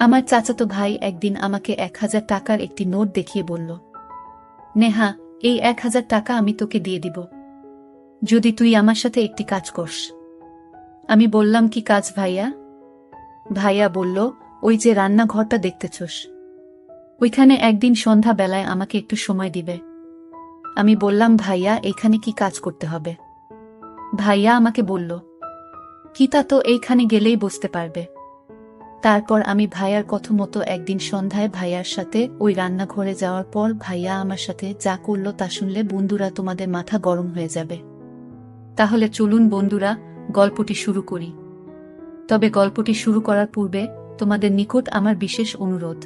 আমার চাচাতো ভাই একদিন আমাকে এক হাজার টাকার একটি নোট দেখিয়ে বলল, নেহা, এই এক হাজার টাকা আমি তোকে দিয়ে দিব। যদি তুই আমার সাথে একটি কাজ করস। আমি বললাম, কি কাজ ভাইয়া? ভাইয়া বলল, ওই যে রান্নাঘরটা দেখতেছস। ওইখানে একদিন সন্ধ্যা বেলায় আমাকে একটু সময় দিবে। আমি বললাম, ভাইয়া, এখানে কি কাজ করতে হবে? ভাইয়া আমাকে বলল, কি তা তো এইখানে গেলেই বুঝতে পারবে। তারপর আমি ভাইয়ার কথা মতো একদিন সন্ধ্যায় ভাইয়ার সাথে ওই রান্নাঘরে যাওয়ার পর ভাইয়া আমার সাথে যা করল তা শুনলে বন্ধুরা তোমাদের মাথা গরম হয়ে যাবে। তাহলে চলুন বন্ধুরা, গল্পটি শুরু করি। তবে গল্পটি শুরু করার পূর্বে তোমাদের নিকট আমার বিশেষ অনুরোধ।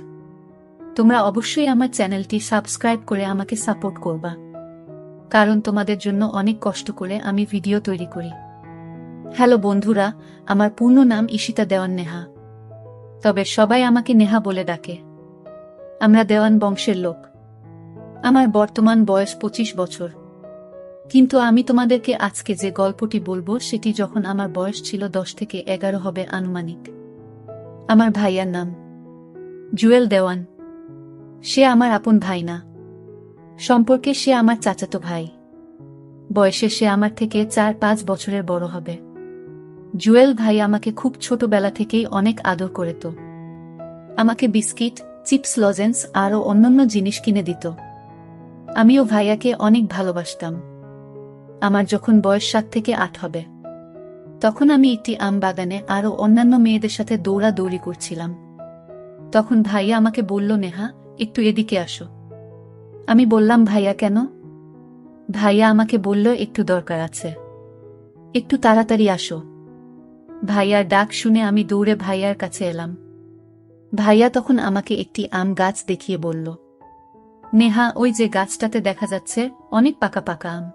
তোমরা অবশ্যই আমার চ্যানেলটি সাবস্ক্রাইব করে আমাকে সাপোর্ট করবা। কারণ তোমাদের জন্য অনেক কষ্ট করে আমি ভিডিও তৈরি করি। হ্যালো বন্ধুরা, আমার পূর্ণ নাম ঈশিতা দেওয়ান নেহা। তবে সবাই আমাকে নেহা বলে ডাকে। আমরা দেওয়ান বংশের লোক। আমার বর্তমান বয়স পঁচিশ বছর। কিন্তু আমি তোমাদেরকে আজকে যে গল্পটি বলব সেটি যখন আমার বয়স ছিল দশ থেকে এগারো হবে আনুমানিক। আমার ভাইয়ার নাম। জুয়েল দেওয়ান। সে আমার আপন ভাই না। সম্পর্কে সে আমার চাচাতো ভাই। বয়সে সে আমার থেকে চার পাঁচ বছরের বড় হবে। জুয়েল ভাই আমাকে খুব ছোটবেলা থেকেই অনেক আদর করে তো। আমাকে বিস্কিট, চিপস লজেন্স আরও অন্যান্য জিনিস কিনে দিত। আমিও ভাইয়াকে অনেক ভালোবাসতাম। আমার যখন বয়স সাত থেকে আট হবে। তখন আমি একটি আম বাগানে আরও অন্যান্য মেয়েদের সাথে দৌড়াদৌড়ি করছিলাম। তখন ভাইয়া আমাকে বলল, নেহা, একটু এদিকে আসো। আমি বললাম, ভাইয়া, কেন? ভাইয়া আমাকে বলল, একটু দরকার আছে। একটু তাড়াতাড়ি আসো। ভাইয়ার ডাক শুনে আমি দৌড়ে ভাইয়ার কাছে এলাম। ভাইয়া তখন আমাকে একটি আম গাছ দেখিয়ে বলল, নেহা, ওই যে গাছটাতে দেখা যাচ্ছে অনেক পাকা পাকা আম।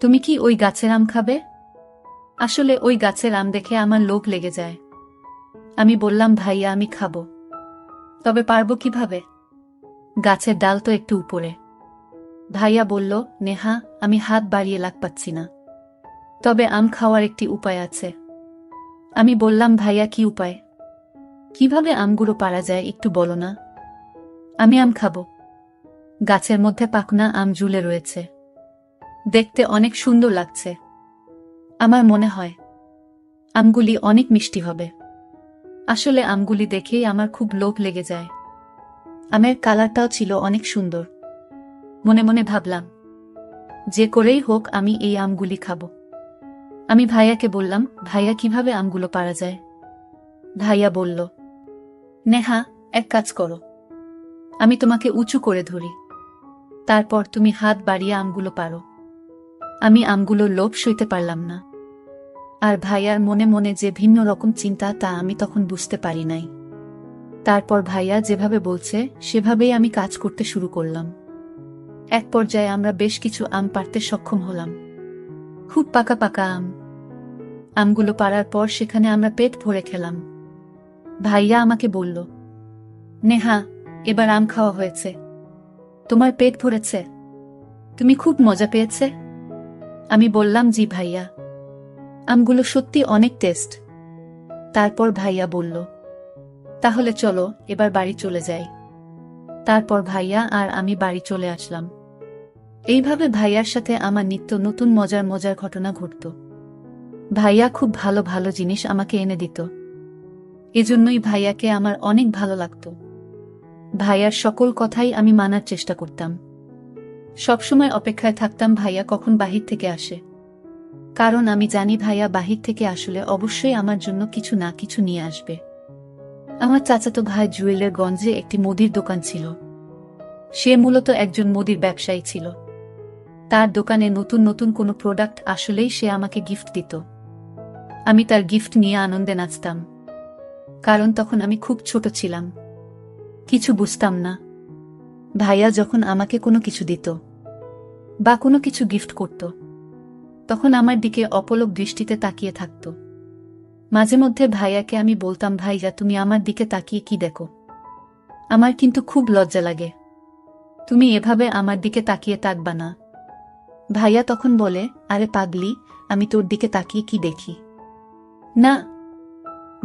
তুমি কি ওই গাছের আম খাবে? আসলে ওই গাছের আম দেখে আমার লোক লেগে যায়। আমি বললাম, ভাইয়া, আমি খাব। তবে পারব কীভাবে? গাছের ডাল তো একটু উপরে। ভাইয়া বলল, নেহা, আমি হাত বাড়িয়ে লাগ পাচ্ছি না। তবে আম খাওয়ার একটি উপায় আছে। আমি বললাম, ভাইয়া, কি উপায়? কীভাবে আমগুলো পারা যায় একটু বলো না? আমি আম খাব। গাছের মধ্যে পাকনা আম ঝুলে রয়েছে। দেখতে অনেক সুন্দর লাগছে। আমার মনে হয়, আমগুলি অনেক মিষ্টি হবে। আসলে আমগুলি দেখেই আমার খুব লোভ লেগে যায়। আমের কালারটাও ছিল অনেক সুন্দর। মনে মনে ভাবলাম, যে করেই হোক আমি এই আমগুলি খাব। আমি ভাইয়াকে বললাম, ভাইয়া, কীভাবে আমগুলো পারা যায়? ভাইয়া বলল নেহা, এক কাজ করো। আমি তোমাকে উঁচু করে ধরি। তারপর তুমি হাত বাড়িয়ে আমগুলো পারো। আমি আমগুলোর লোভ সইতে পারলাম না। আর ভাইয়ার মনে মনে যে ভিন্ন রকম চিন্তা তা আমি তখন বুঝতে পারি নাই। তারপর ভাইয়া যেভাবে বলছে, সেভাবেই আমি কাজ করতে শুরু করলাম। এক পর্যায়ে আমরা বেশ কিছু আম পারতে সক্ষম হলাম। খুব পাকা পাকা আম। আমগুলো পারার পর সেখানে আমরা পেট ভরে খেলাম। ভাইয়া আমাকে বলল, নেহা, এবার আম খাওয়া হয়েছে। তোমার পেট ভরেছে। তুমি খুব মজা পেয়েছে? আমি বললাম, জি ভাইয়া। আমগুলো সত্যি অনেক টেস্ট। তারপর ভাইয়া বলল, তাহলে চলো, এবার বাড়ি চলে যাই। তারপর ভাইয়া আর আমি বাড়ি চলে আসলাম। এইভাবে ভাইয়ার সাথে আমার নিত্য নতুন মজার মজার ঘটনা ঘটত। ভাইয়া খুব ভালো ভালো জিনিস আমাকে এনে দিত। এজন্যই ভাইয়াকে আমার অনেক ভালো লাগত। ভাইয়ার সকল কথাই আমি মানার চেষ্টা করতাম। সবসময় অপেক্ষায় থাকতাম ভাইয়া কখন বাহির থেকে আসে। কারণ আমি জানি ভাইয়া বাহির থেকে আসলে অবশ্যই আমার জন্য কিছু না কিছু নিয়ে আসবে। আমার চাচাতো ভাই জুয়েলের গঞ্জে একটি মুদির দোকান ছিল। সে মূলত একজন মুদির ব্যবসায়ী ছিল। তার দোকানে নতুন নতুন কোনো প্রোডাক্ট আসলেই সে আমাকে গিফট দিত। আমি তার গিফট নিয়ে আনন্দে নাচতাম। কারণ তখন আমি খুব ছোট ছিলাম। কিছু বুঝতাম না। ভাইয়া যখন আমাকে কোনো কিছু দিত বা কোনো কিছু গিফট করত, তখন আমার দিকে অপলক দৃষ্টিতে তাকিয়ে থাকত। মাঝে মধ্যে ভাইয়াকে আমি বলতাম, ভাইয়া, তুমি আমার দিকে তাকিয়ে কি দেখো? আমার কিন্তু খুব লজ্জা লাগে। তুমি এভাবে আমার দিকে তাকিয়ে তাকবা না। ভাইয়া তখন বলে, আরে পাগলি, আমি তোর দিকে তাকিয়ে কি দেখি? না,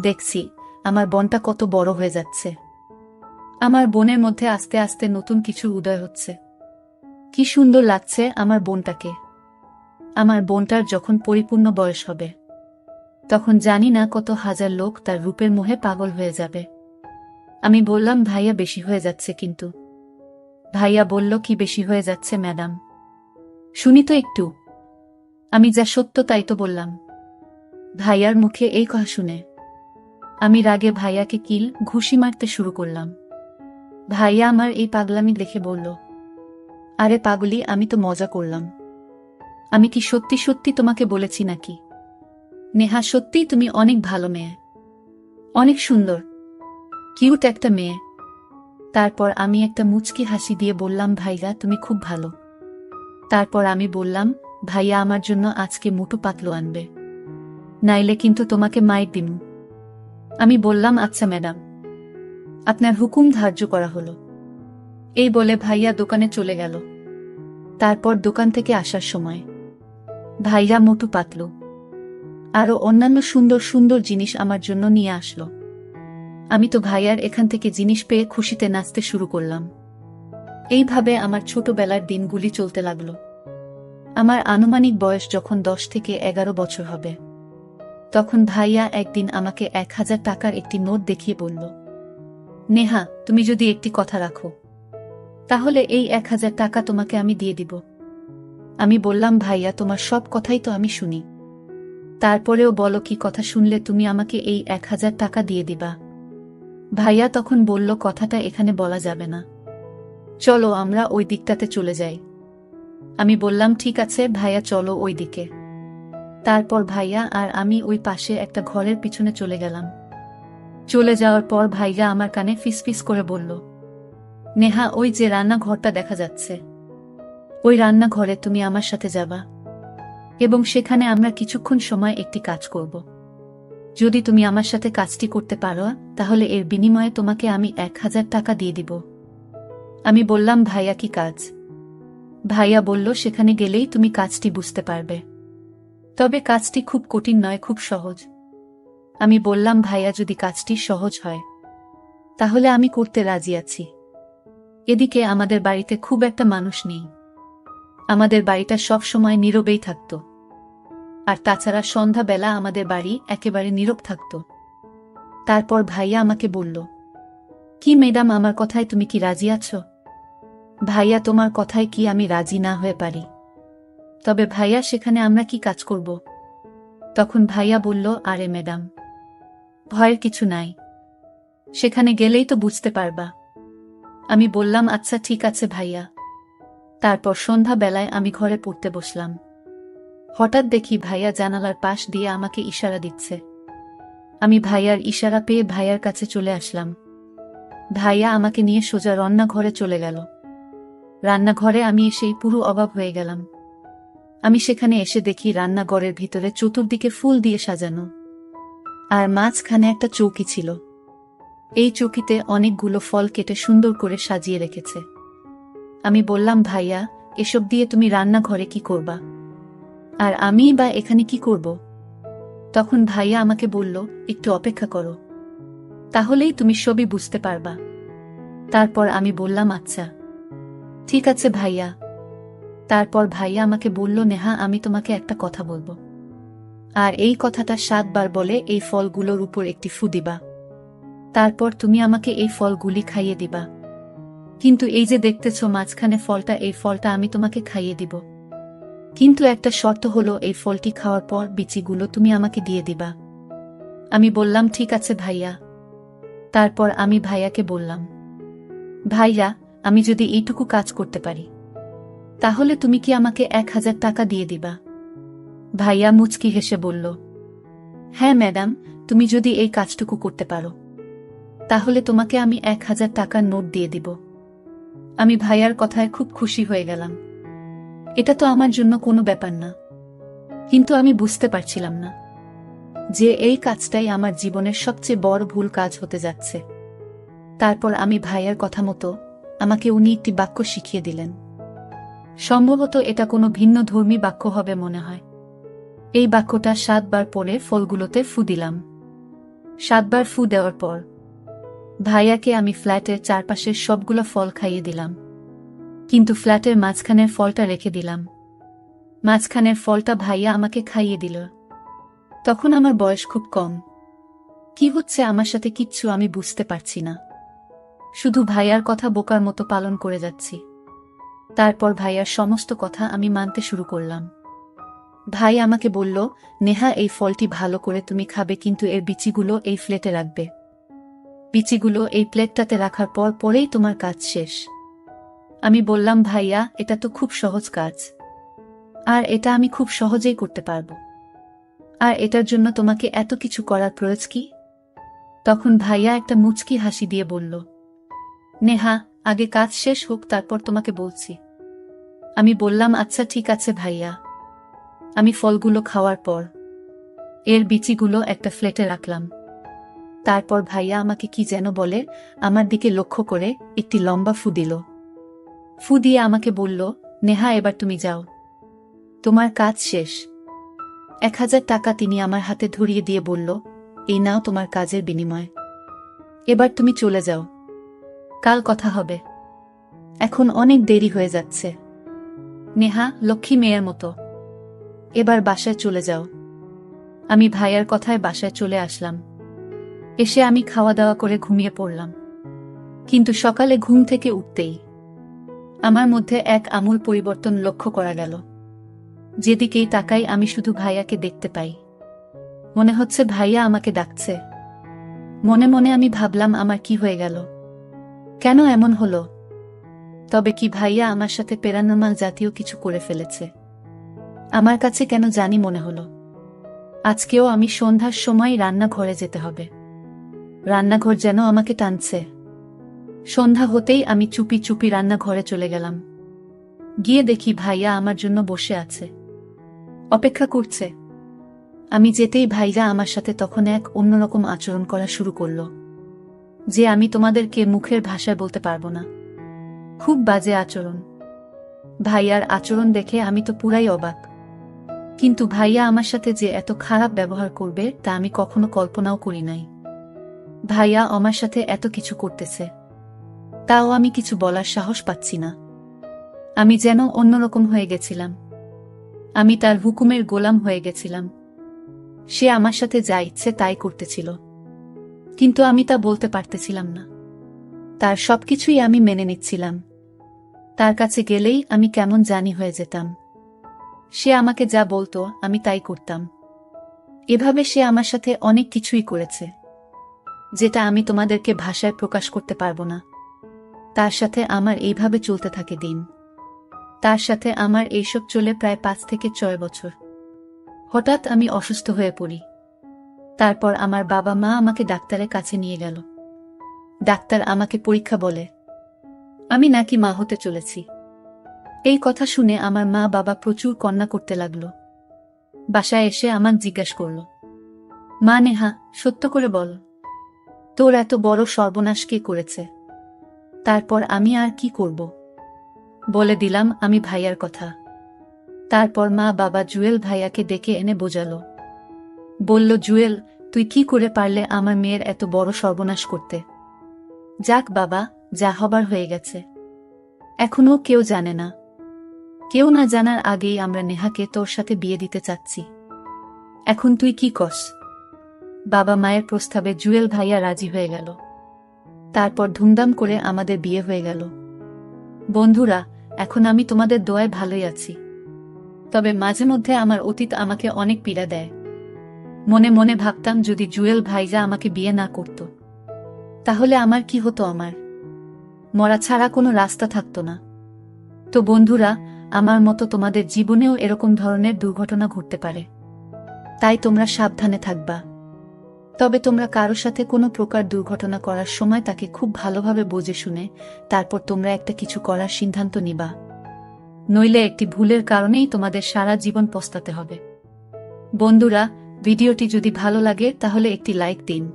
দেখছি। আমার বনটা কত বড় হয়ে যাচ্ছে। আমার বোনের মধ্যে আস্তে আস্তে নতুন কিছু উদয় হচ্ছে। কি সুন্দর লাগছে আমার বোনটাকে। আমার বোনটার যখন পরিপূর্ণ বয়স হবে, তখন জানি না কত হাজার লোক তার রূপের মোহে পাগল হয়ে যাবে। আমি বললাম, ভাইয়া, বেশি হয়ে যাচ্ছে কিন্তু। ভাইয়া বলল, কি বেশি হয়ে যাচ্ছে, ম্যাডাম? শুনি তো একটু। আমি যা সত্য তাই তো বললাম। ভাইয়ার মুখে এই কথা শুনে আমি রাগে ভাইয়াকে কিল, ঘুষি মারতে শুরু করলাম। ভাইয়া আমার এই পাগলামি দেখে বলল, আরে পাগলি, আমি তো মজা করলাম। আমি কি সত্যি সত্যি তোমাকে বলেছি নাকি? নেহা, সত্যিই তুমি অনেক ভালো মেয়ে। অনেক সুন্দর। কিউট একটা মেয়ে। তারপর আমি একটা মুচকি হাসি দিয়ে বললাম, ভাইয়া, তুমি খুব ভালো। তারপর আমি বললাম, ভাইয়া, আমার জন্য আজকে মুটো পাতলো আনবে। নাইলে কিন্তু তোমাকে মাইর দিম। আমি বললাম আচ্ছা ম্যাডাম। আপনার হুকুম ধার্য করা হলো। এই বলে ভাইয়া দোকানে চলে গেল। তারপর দোকান থেকে আসার সময় ভাইয়া মোটু পাতলো। আরও অন্যান্য সুন্দর সুন্দর জিনিস আমার জন্য নিয়ে আসলো। আমি তো ভাইয়ার এখান থেকে জিনিস পেয়ে খুশিতে নাচতে শুরু করলাম। এইভাবে আমার ছোটবেলার দিনগুলি চলতে লাগল। আমার আনুমানিক বয়স যখন দশ থেকে এগারো বছর হবে। তখন ভাইয়া একদিন আমাকে এক হাজার টাকার একটি নোট দেখিয়ে বলল, নেহা, তুমি যদি একটি কথা রাখো, তাহলে এই এক হাজার টাকা তোমাকে আমি দিয়ে দিব। আমি বললাম, ভাইয়া, তোমার সব কথাই তো আমি শুনি। তারপরেও বলো কি কথা শুনলে তুমি আমাকে এই এক হাজার টাকা দিয়ে দিবা? ভাইয়া তখন বলল, কথাটা এখানে বলা যাবে না। চলো আমরা ওই দিকটাতে চলে যাই। আমি বললাম, ঠিক আছে, ভাইয়া, চলো ওই দিকে। তারপর ভাইয়া আর আমি ওই পাশে একটা ঘরের পিছনে চলে গেলাম। চলে যাওয়ার পর ভাইয়া আমার কানে ফিসফিস করে বলল, নেহা, ওই যে রান্নাঘরটা দেখা যাচ্ছে। ওই রান্নাঘরে তুমি আমার সাথে যাবা। এবং সেখানে আমরা কিছুক্ষণ সময় একটি কাজ করব। যদি তুমি আমার সাথে কাজটি করতে পারো, তাহলে এর বিনিময়ে তোমাকে আমি এক হাজার টাকা দিয়ে দিব। আমি বললাম, ভাইয়া, কি কাজ? ভাইয়া বলল, সেখানে গেলেই তুমি কাজটি বুঝতে পারবে। তবে কাজটি খুব কঠিন নয়, খুব সহজ। আমি বললাম, ভাইয়া, যদি কাজটি সহজ হয়, তাহলে আমি করতে রাজি আছি। এদিকে আমাদের বাড়িতে খুব একটা মানুষ নেই। আমাদের বাড়িটা সব সময় নীরবেই থাকত। আর তাছাড়া সন্ধ্যাবেলা আমাদের বাড়ি একেবারে নীরব থাকত। তারপর ভাইয়া আমাকে বলল, কি ম্যাডাম, আমার কথায় তুমি কি রাজি আছো? ভাইয়া, তোমার কথায় কি আমি রাজি না হয়ে পারি? তবে ভাইয়া, সেখানে আমরা কি কাজ করব? তখন ভাইয়া বলল, আরে ম্যাডাম, ভয়ের কিছু নাই। সেখানে গেলেই তো বুঝতে পারবা। আমি বললাম আচ্ছা ঠিক আছে ভাইয়া। তারপর সন্ধ্যাবেলায় আমি ঘরে পড়তে বসলাম। হঠাৎ দেখি ভাইয়া জানালার পাশ দিয়ে আমাকে ইশারা দিচ্ছে। আমি ভাইয়ার ইশারা পেয়ে ভাইয়ার কাছে চলে আসলাম। ভাইয়া আমাকে নিয়ে সোজা রান্নাঘরে চলে গেল। রান্নাঘরে আমি এসেই পুরো অভাব হয়ে গেলাম। আমি সেখানে এসে দেখি রান্নাঘরের ভিতরে চতুর্দিকে ফুল দিয়ে সাজানো। আর মাঝখানে একটা চৌকি ছিল। এই চৌকিতে অনেকগুলো ফল কেটে সুন্দর করে সাজিয়ে রেখেছে। আমি বললাম, ভাইয়া, এসব দিয়ে তুমি রান্নাঘরে কি করবা? আর আমি বা এখানে কি করব? তখন ভাইয়া আমাকে বলল, একটু অপেক্ষা করো। তাহলেই তুমি সবই বুঝতে পারবা। তারপর আমি বললাম আচ্ছা। ঠিক আছে ভাইয়া। তারপর ভাইয়া আমাকে বলল, নেহা, আমি তোমাকে একটা কথা বলব। আর এই কথাটা সাতবার বলে এই ফলগুলোর উপর একটি ফু দিবা। তারপর তুমি আমাকে এই ফলগুলি খাইয়ে দিবা। কিন্তু এই যে দেখতেছ মাঝখানে ফলটা, এই ফলটা আমি তোমাকে খাইয়ে দিব। কিন্তু একটা শর্ত হলো, এই ফলটি খাওয়ার পর বিচিগুলো তুমি আমাকে দিয়ে দিবা। আমি বললাম, ঠিক আছে ভাইয়া। তারপর আমি ভাইয়াকে বললাম, ভাইয়া, আমি যদি এইটুকু কাজ করতে পারি। তাহলে তুমি কি আমাকে এক হাজার টাকা দিয়ে দিবা? ভাইয়া মুচকি হেসে বলল হ্যাঁ ম্যাডাম, তুমি যদি এই কাজটুকু করতে পারো। তাহলে তোমাকে আমি এক হাজার টাকার নোট দিয়ে দিব। আমি ভাইয়ার কথায় খুব খুশি হয়ে গেলাম। এটা তো আমার জন্য কোনো ব্যাপার না। কিন্তু আমি বুঝতে পারছিলাম না যে এই কাজটাই আমার জীবনের সবচেয়ে বড় ভুল কাজ হতে যাচ্ছে। তারপর আমি ভাইয়ার কথা মতো আমাকে উনি একটি বাক্য শিখিয়ে দিলেন। সম্ভবত এটা কোনো ভিন্ন ধর্মী বাক্য হবে মনে হয়। এই বাক্যটা সাতবার পরে ফলগুলোতে ফু দিলাম। সাতবার ফু দেওয়ার পর, ভাইয়াকে আমি ফ্ল্যাটের চারপাশের সবগুলো ফল খাইয়ে দিলাম। কিন্তু ফ্ল্যাটের মাঝখানের ফলটা রেখে দিলাম। মাঝখানের ফলটা ভাইয়া আমাকে খাইয়ে দিল। তখন আমার বয়স খুব কম। কি হচ্ছে আমার সাথে কিচ্ছু আমি বুঝতে পারছি না। শুধু ভাইয়ার কথা বোকার মতো পালন করে যাচ্ছি। তারপর ভাইয়ার সমস্ত কথা আমি মানতে শুরু করলাম। ভাই আমাকে বলল, নেহা, এই ফলটি ভালো করে তুমি খাবে, কিন্তু এর বিচিগুলো এই ফ্লেটে রাখবে। বিচিগুলো এই প্লেটটাতে রাখার পর পরেই তোমার কাজ শেষ। আমি বললাম, ভাইয়া, এটা তো খুব সহজ কাজ। আর এটা আমি খুব সহজেই করতে পারব। আর এটার জন্য তোমাকে এত কিছু করার প্রয়োজ কি? তখন ভাইয়া একটা মুচকি হাসি দিয়ে বলল নেহা, আগে কাজ শেষ হোক, তারপর তোমাকে বলছি। আমি বললাম আচ্ছা ঠিক আছে ভাইয়া। আমি ফলগুলো খাওয়ার পর, এর বিচিগুলো একটা ফ্লেটে রাখলাম। তারপর ভাইয়া আমাকে কি যেন বলে, আমার দিকে লক্ষ্য করে একটি লম্বা ফু দিল। ফু দিয়ে আমাকে বলল, নেহা, এবার তুমি যাও। তোমার কাজ শেষ। এক হাজার টাকা তিনি আমার হাতে ধরিয়ে দিয়ে বলল, এই নাও তোমার কাজের বিনিময়। এবার তুমি চলে যাও। কাল কথা হবে। এখন অনেক দেরি হয়ে যাচ্ছে। নেহা, লক্ষ্মী মেয়ের মতো। এবার বাসায় চলে যাও। আমি ভাইয়ার কথায় বাসায় চলে আসলাম। এসে আমি খাওয়া দাওয়া করে ঘুমিয়ে পড়লাম। কিন্তু সকালে ঘুম থেকে উঠতেই আমার মধ্যে এক আমূল পরিবর্তন লক্ষ্য করা গেল। যেদিকেই তাকাই আমি শুধু ভাইয়াকে দেখতে পাই। মনে হচ্ছে ভাইয়া আমাকে ডাকছে। মনে মনে আমি ভাবলাম আমার কি হয়ে গেল। কেন এমন হলো? তবে কি ভাইয়া আমার সাথে পেরানোমাল জাতীয় কিছু করে ফেলেছে? আমার কাছে কেন জানি মনে হলো। আজকেও আমি সন্ধ্যার সময় রান্নাঘরে যেতে হবে। রান্নাঘর যেন আমাকে টানছে। সন্ধ্যা হতেই আমি চুপি চুপি রান্নাঘরে চলে গেলাম। গিয়ে দেখি ভাইয়া আমার জন্য বসে আছে। অপেক্ষা করছে। আমি যেতেই ভাইয়া আমার সাথে তখন এক অন্যরকম আচরণ করা শুরু করল। যে আমি তোমাদেরকে মুখের ভাষায় বলতে পারব না। খুব বাজে আচরণ। ভাইয়ার আচরণ দেখে আমি তো পুরাই অবাক। কিন্তু ভাইয়া আমার সাথে যে এত খারাপ ব্যবহার করবে, তা আমি কখনো কল্পনাও করি নাই। ভাইয়া আমার সাথে এত কিছু করতেছে। তাও আমি কিছু বলার সাহস পাচ্ছি না। আমি যেন অন্যরকম হয়ে গেছিলাম। আমি তার হুকুমের গোলাম হয়ে গেছিলাম। সে আমার সাথে যা ইচ্ছে তাই করতেছিল। কিন্তু আমি তা বলতে পারতেছিলাম না। তার সবকিছুই আমি মেনে নিচ্ছিলাম। তার কাছে গেলেই আমি কেমন জানি হয়ে যেতাম। সে আমাকে যা বলতো, আমি তাই করতাম। এভাবে সে আমার সাথে অনেক কিছুই করেছে, যেটা আমি তোমাদেরকে ভাষায় প্রকাশ করতে পারব না। তার সাথে আমার এইভাবে চলতে থাকে দিন। তার সাথে আমার এইসব চলে প্রায় পাঁচ থেকে ছয় বছর। হঠাৎ আমি অসুস্থ হয়ে পড়ি। তারপর আমার বাবা মা আমাকে ডাক্তারের কাছে নিয়ে গেল। ডাক্তার আমাকে পরীক্ষা বলে, আমি নাকি মা হতে চলেছি। এই কথা শুনে আমার মা বাবা প্রচুর কন্যা করতে লাগল। বাসায় এসে আমাকে জিজ্ঞাসা করল, মা নেহা, সত্য করে বল, তোর এত বড় সর্বনাশ কে করেছে? তারপর আমি আর কি করব? বলে দিলাম আমি ভাইয়ার কথা। তারপর মা বাবা জুয়েল ভাইয়াকে ডেকে এনে বোঝালো বলল, জুয়েল, তুই কি করে পারলে আমার মেয়ের এত বড় সর্বনাশ করতে? যাক বাবা, যা হবার হয়ে গেছে। এখনও কেউ জানে না। কেউ না জানার আগেই আমরা নেহাকে তোর সাথে বিয়ে দিতে চাচ্ছি। এখন তুই কি কস বাবা মায়ের প্রস্তাবে জুয়েল ভাইয়া রাজি হয়ে গেল। তারপর ধুমধাম করে আমাদের বিয়ে হয়ে গেল। বন্ধুরা, এখন আমি তোমাদের দোয়ায় ভালোই আছি। তবে মাঝে মধ্যে আমার অতীত আমাকে অনেক পীড়া দেয়। মনে মনে ভাবতাম যদি জুয়েল ভাইজা আমাকে বিয়ে না করত, তাহলে আমার কি হতো আমার? মরা ছাড়া কোনো রাস্তা থাকতো না। তো বন্ধুরা, আমার মতো তোমাদের জীবনেও এরকম ধরনের দুর্ঘটনা ঘটতে পারে। তাই তোমরা সাবধানে থাকবা। তবে তোমরা কারোর সাথে কোনো প্রকার দুর্ঘটনা করার সময় তাকে খুব ভালোভাবে বোঝে শুনে তারপর তোমরা একটা কিছু করার সিদ্ধান্ত নিবা। নইলে একটি ভুলের কারণেই তোমাদের সারা জীবন পস্তাতে হবে। বন্ধুরা ভিডিওটি যদি ভালো লাগে, তাহলে একটি লাইক দিন।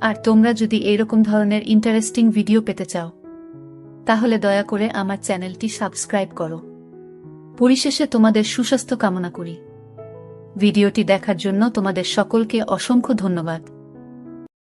আর তোমরা যদি এরকম ধরনের ইন্টারেস্টিং ভিডিও পেতে চাও, তাহলে দয়া করে আমার চ্যানেলটি সাবস্ক্রাইব করো। পরিশেষে তোমাদের সুস্বাস্থ্য কামনা করি। ভিডিওটি দেখার জন্য তোমাদের সকলকে অসংখ্য ধন্যবাদ।